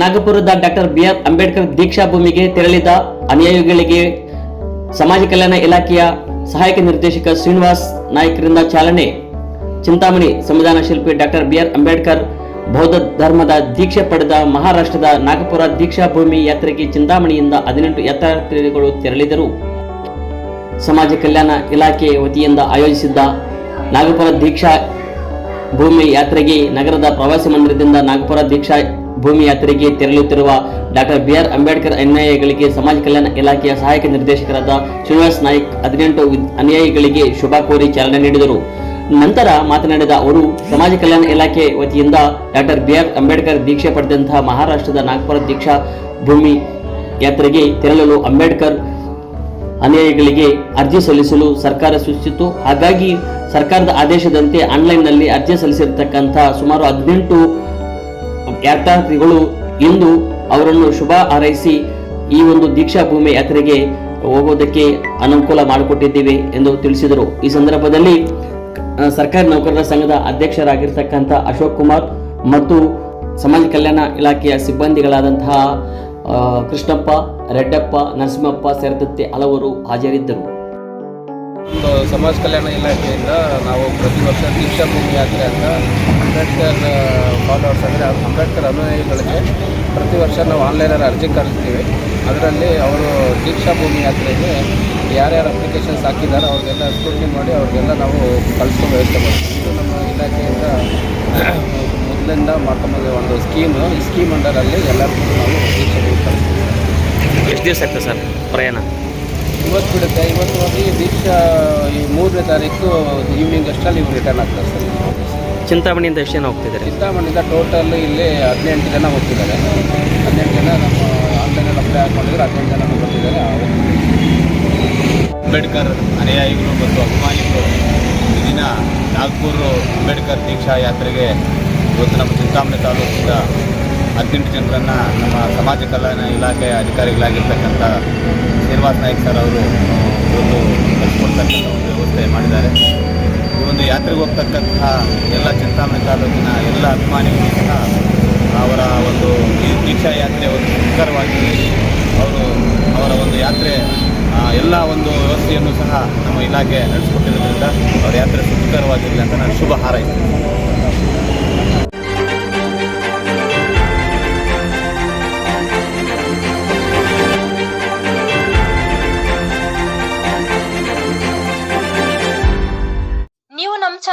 ನಾಗಪುರದ doctor B R Ambedkar Deeksha ಭೂಮಿಗೆ ತೆರಳಿದ ಅನುಯಾಯಿಗಳಿಗೆ ಸಮಾಜ ಕಲ್ಯಾಣ ಇಲಾಖೆಯ ಸಹಾಯಕ ನಿರ್ದೇಶಕ ಶ್ರೀನಿವಾಸ್ ನಾಯ್ಕರಿಂದ ಚಾಲನೆ. ಚಿಂತಾಮಣಿ ಸಂವಿಧಾನ ಶಿಲ್ಪಿ ಡಾಕ್ಟರ್ ಬಿಆರ್ ಅಂಬೇಡ್ಕರ್ ಬೌದ್ಧ ಧರ್ಮದ ದೀಕ್ಷೆ ಪಡೆದ ಮಹಾರಾಷ್ಟ್ರದ ನಾಗಪುರ ದೀಕ್ಷಾ ಭೂಮಿ ಯಾತ್ರೆಗೆ ಚಿಂತಾಮಣಿಯಿಂದ ಹದಿನೆಂಟು ಯಾತ್ರಾರ್ಥಿಗಳು ತೆರಳಿದರು. ಸಮಾಜ ಕಲ್ಯಾಣ ಇಲಾಖೆ ವತಿಯಿಂದ ಆಯೋಜಿಸಿದ್ದ ನಾಗಪುರ ದೀಕ್ಷಾ ಭೂಮಿ ಯಾತ್ರೆಗೆ ನಗರದ ಪ್ರವಾಸಿ ಮಂದಿರದಿಂದ ನಾಗಪುರ ದೀಕ್ಷಾ ಭೂಮಿ ಯಾತ್ರೆಗೆ ತೆರಳುತ್ತಿರುವ ಡಾಕ್ಟರ್ ಬಿಆರ್ ಅಂಬೇಡ್ಕರ್ ಅನುಯಾಯಿಗಳಿಗೆ ಸಮಾಜ ಕಲ್ಯಾಣ ಇಲಾಖೆಯ ಸಹಾಯಕ ನಿರ್ದೇಶಕರಾದ ಶ್ರೀನಿವಾಸ್ ನಾಯ್ಕ್ ಹದಿನೆಂಟು ಅನ್ಯಾಯಗಳಿಗೆ ಶುಭ ಕೋರಿ ಚಾಲನೆ ನೀಡಿದರು. ನಂತರ ಮಾತನಾಡಿದ ಅವರು, ಸಮಾಜ ಕಲ್ಯಾಣ ಇಲಾಖೆ ವತಿಯಿಂದ ಡಾಕ್ಟರ್ ಬಿಆರ್ ಅಂಬೇಡ್ಕರ್ ದೀಕ್ಷೆ ಪಡೆದಂತಹ ಮಹಾರಾಷ್ಟ್ರದ ನಾಗ್ಪುರ ದೀಕ್ಷಾ ಭೂಮಿ ಯಾತ್ರೆಗೆ ತೆರಳಲು ಅಂಬೇಡ್ಕರ್ ಅನುಯಾಯಿಗಳಿಗೆ ಅರ್ಜಿ ಸಲ್ಲಿಸಲು ಸರ್ಕಾರ ಸೂಚಿಸಿತು ಹಾಗಾಗಿ ಸರ್ಕಾರದ ಆದೇಶದಂತೆ ಆನ್ಲೈನ್ನಲ್ಲಿ ಅರ್ಜಿ ಸಲ್ಲಿಸಿರ್ತಕ್ಕಂಥ ಸುಮಾರು ಹದಿನೆಂಟು ಯಾತ್ರಾರ್ಥಿಗಳು ಇಂದು ಅವರನ್ನು ಶುಭ ಹಾರೈಸಿ ಈ ಒಂದು ದೀಕ್ಷಾ ಭೂಮಿ ಯಾತ್ರೆಗೆ ಹೋಗೋದಕ್ಕೆ ಅನುಕೂಲ ಮಾಡಿಕೊಟ್ಟಿದ್ದೇವೆ ಎಂದು ತಿಳಿಸಿದರು. ಈ ಸಂದರ್ಭದಲ್ಲಿ ಸರ್ಕಾರಿ ನೌಕರರ ಸಂಘದ ಅಧ್ಯಕ್ಷರಾಗಿರ್ತಕ್ಕಂಥ ಅಶೋಕ್ ಕುಮಾರ್ ಮತ್ತು ಸಮಾಜ ಕಲ್ಯಾಣ ಇಲಾಖೆಯ ಸಿಬ್ಬಂದಿಗಳಾದಂತಹ ಕೃಷ್ಣಪ್ಪ, ರೆಡ್ಡಪ್ಪ, ನರಸಿಂಹಪ್ಪ ಸೇರಿದಂತೆ ಹಲವರು ಹಾಜರಿದ್ದರು. ಸಮಾಜ ಕಲ್ಯಾಣ ಇಲಾಖೆಯಿಂದ ನಾವು ಪ್ರತಿ ವರ್ಷ ದೀಕ್ಷಾ ಭೂಮಿ ಯಾತ್ರೆ ಅಂತ ಅಂಬೇಡ್ಕರ್ ಫಾಲೋವರ್ಸ್ ಅಂದರೆ ಅಂಬೇಡ್ಕರ್ ಅನುಯಾಯಿಗಳಿಗೆ ಪ್ರತಿ ವರ್ಷ ನಾವು ಆನ್ಲೈನಲ್ಲಿ ಅರ್ಜಿ ಕಳಿಸ್ತೀವಿ. ಅದರಲ್ಲಿ ಅವರು ದೀಕ್ಷಾ ಭೂಮಿ ಯಾತ್ರೆಗೆ ಯಾರ್ಯಾರು ಅಪ್ಲಿಕೇಶನ್ಸ್ ಹಾಕಿದ್ದಾರೆ ಅವ್ರಿಗೆಲ್ಲ ಸ್ಕ್ರೂಟ್ನಿ ಮಾಡಿ ಅವ್ರಿಗೆಲ್ಲ ನಾವು ಕಳಿಸ್ಕೊಂಡು ವ್ಯವಸ್ಥೆ ಮಾಡ್ತೀವಿ. ಇದು ನಮ್ಮ ಇಲಾಖೆಯಿಂದ ಮೊದಲಿಂದ ಮಾಡ್ಕೊಂಬಂದ ಒಂದು ಸ್ಕೀಮು ಈ ಸ್ಕೀಮ್ ಅಂಡರಲ್ಲಿ ಎಲ್ಲರಿಗೂ ನಾವು ದೀಕ್ಷಾ ಭೂಮಿ ಕಳಿಸ್ತೀವಿ. ಎಷ್ಟು ದಿವಸ ಆಗ್ತದೆ ಸರ್ ಪ್ರಯಾಣ? ಇವತ್ತು ಬಿಡುತ್ತೆ. ಇವತ್ತು ಹೋಗಿ ದೀಕ್ಷಾ ಈ ಮೂರನೇ ತಾರೀಕು ಈವ್ನಿಂಗ್ ಅಷ್ಟರಲ್ಲಿ ಇವ್ರು ರಿಟರ್ನ್ ಆಗ್ತಾರೆ ಸರ್. ಚಿಂತಾಮಣಿಯಿಂದ ಎಷ್ಟು ಜನ ಹೋಗ್ತಿದ್ದಾರೆ? ಚಿಂತಾಮಣಿಯಿಂದ ಟೋಟಲ್ ಇಲ್ಲಿ ಹದಿನೆಂಟು ಜನ ಹೋಗ್ತಿದ್ದಾರೆ. ಹದಿನೆಂಟು ಜನ ನಮ್ಮ ಆನ್ಲೈನಲ್ಲಿ ಅಪ್ಲೈ ಹಾಕೊಂಡಿದ್ರೆ ಹದಿನೆಂಟು ಜನ ಹೋಗ್ತಿದ್ದಾರೆ. ಅಂಬೇಡ್ಕರ್ ಅನುಯಾಯಿಗಳು ಮತ್ತು ಅಭಿಮಾನಿಗಳು ಈ ದಿನ ನಾಗ್ಪುರ್ ಅಂಬೇಡ್ಕರ್ ದೀಕ್ಷಾ ಯಾತ್ರೆಗೆ ಇವತ್ತು ನಮ್ಮ ಚಿಂತಾಮಣಿ ತಾಲೂಕಿಂದ ಹದಿನೆಂಟು ಜನರನ್ನು ನಮ್ಮ ಸಮಾಜ ಕಲ್ಯಾಣ ಇಲಾಖೆಯ ಅಧಿಕಾರಿಗಳಾಗಿರ್ತಕ್ಕಂಥ ಶ್ರೀನಿವಾಸ್ ನಾಯ್ಕ್ ಸರ್ ಅವರು ಇವತ್ತು ಕಳಿಸ್ಕೊಡ್ತಕ್ಕಂಥ ಒಂದು ವ್ಯವಸ್ಥೆ ಮಾಡಿದ್ದಾರೆ. ಯಾತ್ರೆಗೆ ಹೋಗ್ತಕ್ಕಂತಹ ಎಲ್ಲ ಚಿಂತಾಮಣಿ ತಾಲೂಕಿನ ಎಲ್ಲ ಅಭಿಮಾನಿಗಳು ಸಹ ಅವರ ಒಂದು ದೀಕ್ಷಾ ಯಾತ್ರೆ ಒಂದು ಸುಂದರವಾಗಿ ಅವರು ಅವರ ಒಂದು ಯಾತ್ರೆ ಎಲ್ಲ ಒಂದು ವ್ಯವಸ್ಥೆಯನ್ನು ಸಹ ನಮ್ಮ ಇಲಾಖೆ ನಡೆಸಿಕೊಟ್ಟಿರೋದ್ರಿಂದ ಅವರ ಯಾತ್ರೆ ಸುಖಕರವಾಗಿರಲಿ ಅಂತ ನಾನು ಶುಭ ಹಾರೈಸ್ತೀನಿ.